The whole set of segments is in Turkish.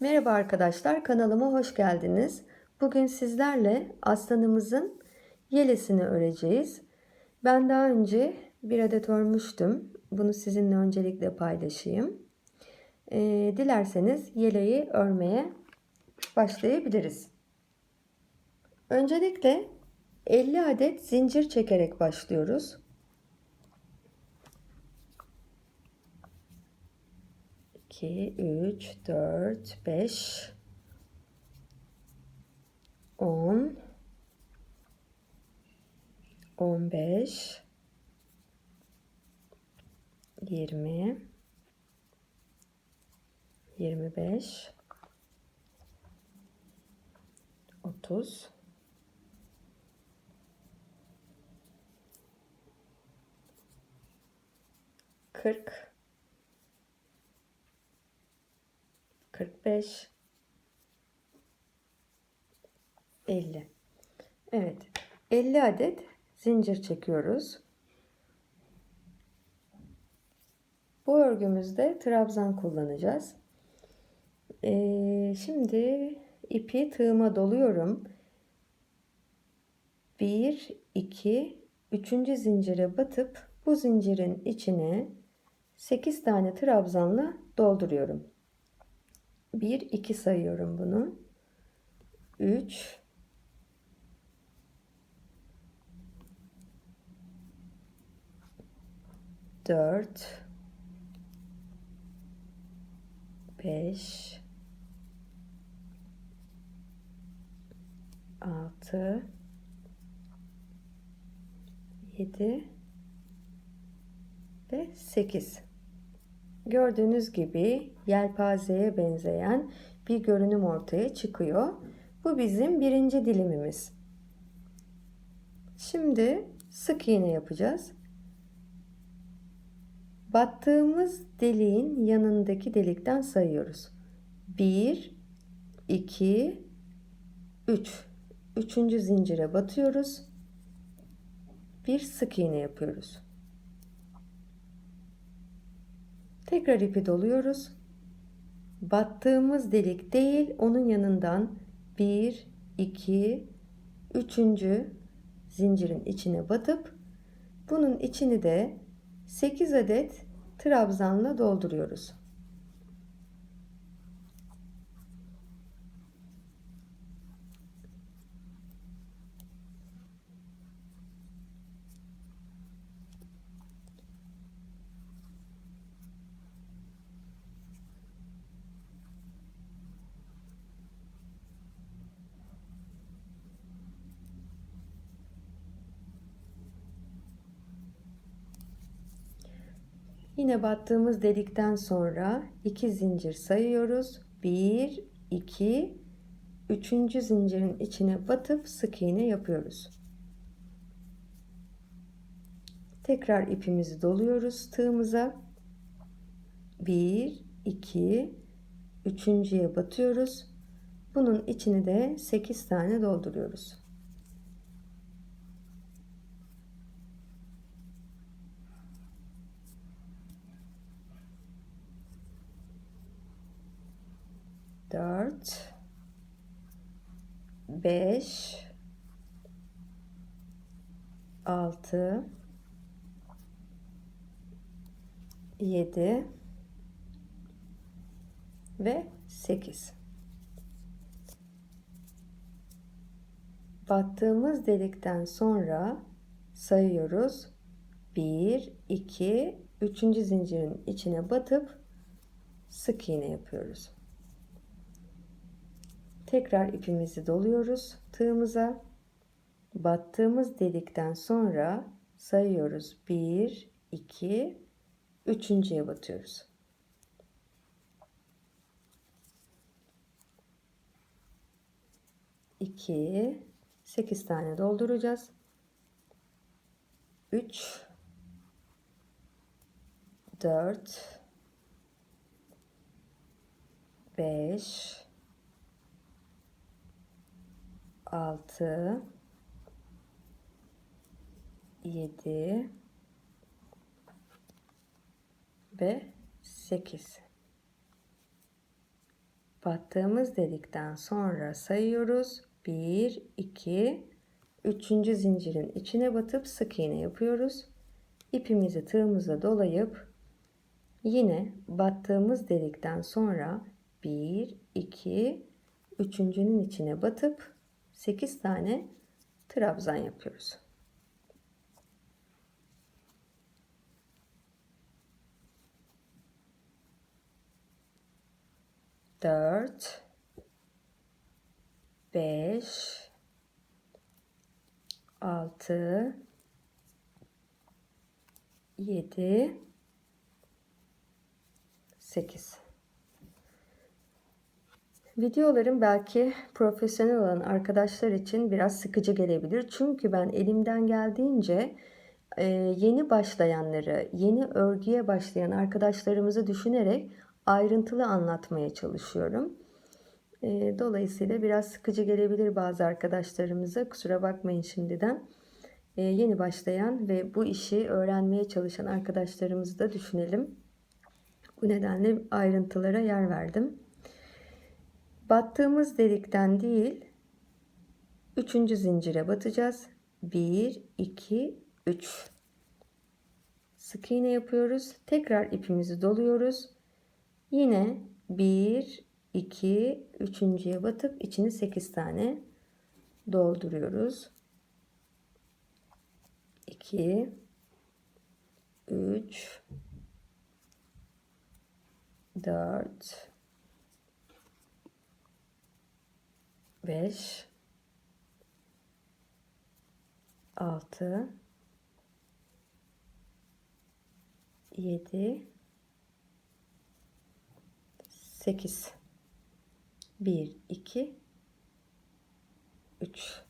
Merhaba arkadaşlar, kanalıma hoş geldiniz. Bugün sizlerle aslanımızın yelesini öreceğiz. Ben daha önce bir adet örmüştüm. Bunu sizinle öncelikle paylaşayım. Ee, dilerseniz yeleği örmeye başlayabiliriz. Öncelikle 50 adet zincir çekerek başlıyoruz. 2, 3, 4, 5, 10, 15, 20, 25, 30, 40, 45 50 Evet 50 adet zincir çekiyoruz. Bu örgümüzde trabzan kullanacağız. Ee, şimdi ipi tığıma doluyorum. 1 2 3. zincire batıp bu zincirin içine 8 tane trabzanla dolduruyorum 1 2 sayıyorum bunu. 3 4 5 6 7 ve 8 Gördüğünüz gibi yelpazeye benzeyen bir görünüm ortaya çıkıyor. Bu bizim birinci dilimimiz. Şimdi sık iğne yapacağız. Battığımız deliğin yanındaki delikten sayıyoruz. 1 2 3 Üçüncü zincire batıyoruz. Bir sık iğne yapıyoruz. Tekrar ipi doluyoruz. Battığımız delik değil, onun yanından 1, 2, 3. zincirin içine batıp bunun içini de 8 adet trabzanla dolduruyoruz. Yine battığımız delikten sonra iki zincir sayıyoruz. 1 2 3. zincirin içine batıp sık iğne yapıyoruz. Tekrar ipimizi doluyoruz tığımıza. 1 2 üçüncüye batıyoruz. Bunun içini de 8 tane dolduruyoruz. Dört, beş, altı, yedi ve sekiz. Battığımız delikten sonra sayıyoruz. Bir, iki, üçüncü zincirin içine batıp sık iğne yapıyoruz. Tekrar ipimizi doluyoruz tığımıza. Battığımız delikten sonra sayıyoruz. 1, 2, üçüncüye batıyoruz. İki, sekiz tane dolduracağız. Üç, dört, beş, 6 7 ve 8 battığımız delikten sonra sayıyoruz. 1 2 üçüncü zincirin içine batıp sık iğne yapıyoruz. İpimizi tığımıza dolayıp yine battığımız delikten sonra 1 2 üçüncünün içine batıp 8 tane trabzan yapıyoruz. Dört, beş, altı, yedi, sekiz. Videolarım belki profesyonel olan arkadaşlar için biraz sıkıcı gelebilir. Çünkü ben elimden geldiğince e, yeni başlayanları, yeni örgüye başlayan arkadaşlarımızı düşünerek ayrıntılı anlatmaya çalışıyorum. E, dolayısıyla biraz sıkıcı gelebilir bazı arkadaşlarımıza. Kusura bakmayın şimdiden. E, yeni başlayan ve bu işi öğrenmeye çalışan arkadaşlarımızı da düşünelim. Bu nedenle ayrıntılara yer verdim. Battığımız delikten değil, üçüncü zincire batacağız. 1, 2, 3. Sık iğne yapıyoruz. Tekrar ipimizi doluyoruz. Yine 1, 2, üçüncüye batıp içini 8 tane dolduruyoruz. 2, 3, 4, 5 6 7 8 1 2 3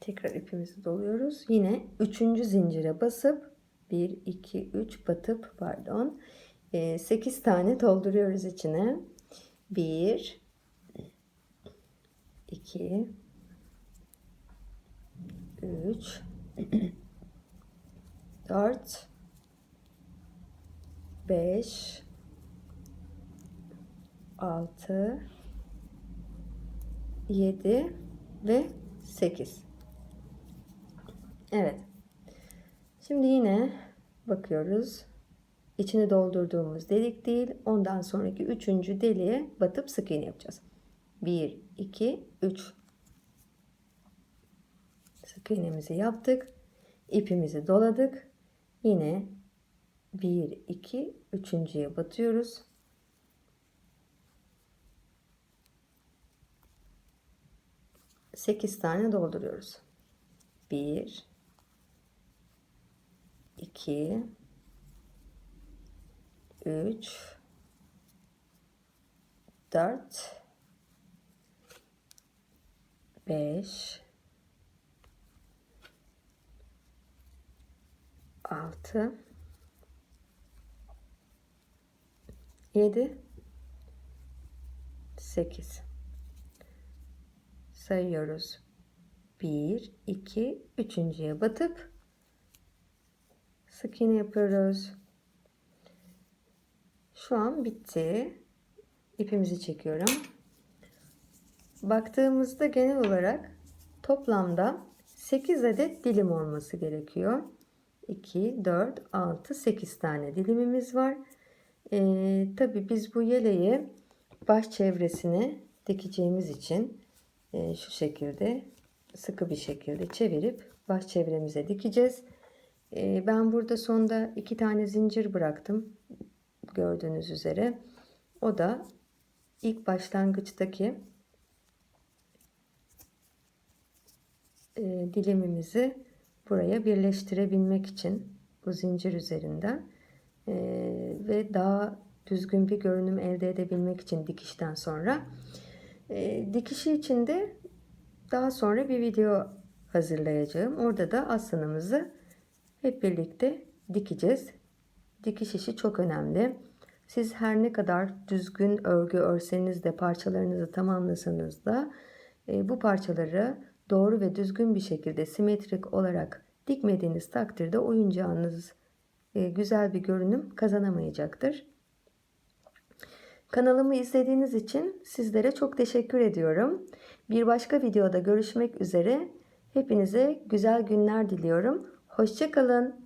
Tekrar ipimizi doluyoruz. Yine üçüncü zincire basıp 1 2 3 batıp pardon 8 tane dolduruyoruz içine. 1 2 3 4 5 6 7 ve 8 Evet. Şimdi yine bakıyoruz içini doldurduğumuz delik değil ondan sonraki üçüncü deliğe batıp sık iğne yapacağız. 1 2 3 sık iğnemizi yaptık ipimizi doladık. Yine 1 2 üçüncüye batıyoruz. Sekiz tane dolduruyoruz. Bir, iki, üç, dört, beş, altı, 7 8 sayıyoruz. 1 2 üçüncüye batıp sık yapıyoruz şu an bitti. İpimizi çekiyorum. Baktığımızda genel olarak toplamda 8 adet dilim olması gerekiyor. 2 4 6 8 tane dilimimiz var. Ee, Tabi biz bu yeleği baş çevresine dikeceğimiz için e, şu şekilde sıkı bir şekilde çevirip baş çevremize dikeceğiz. E, ben burada sonda iki tane zincir bıraktım gördüğünüz üzere. O da ilk e, dilimimizi buraya birleştirebilmek için bu zincir üzerinden e, ve daha düzgün bir görünüm elde edebilmek için dikişten sonra. E, dikişi için de daha sonra bir video hazırlayacağım. Orada da aslanımızı hep birlikte dikeceğiz. Dikiş işi çok önemli. Siz her ne kadar düzgün örgü örseniz de parçalarınızı tamamlasanız da e, bu parçaları doğru ve düzgün bir şekilde simetrik olarak dikmediğiniz takdirde oyuncağınız e, güzel bir görünüm kazanamayacaktır. Kanalımı izlediğiniz için sizlere çok teşekkür ediyorum. Bir başka videoda görüşmek üzere. Hepinize güzel günler diliyorum. Hoşçakalın.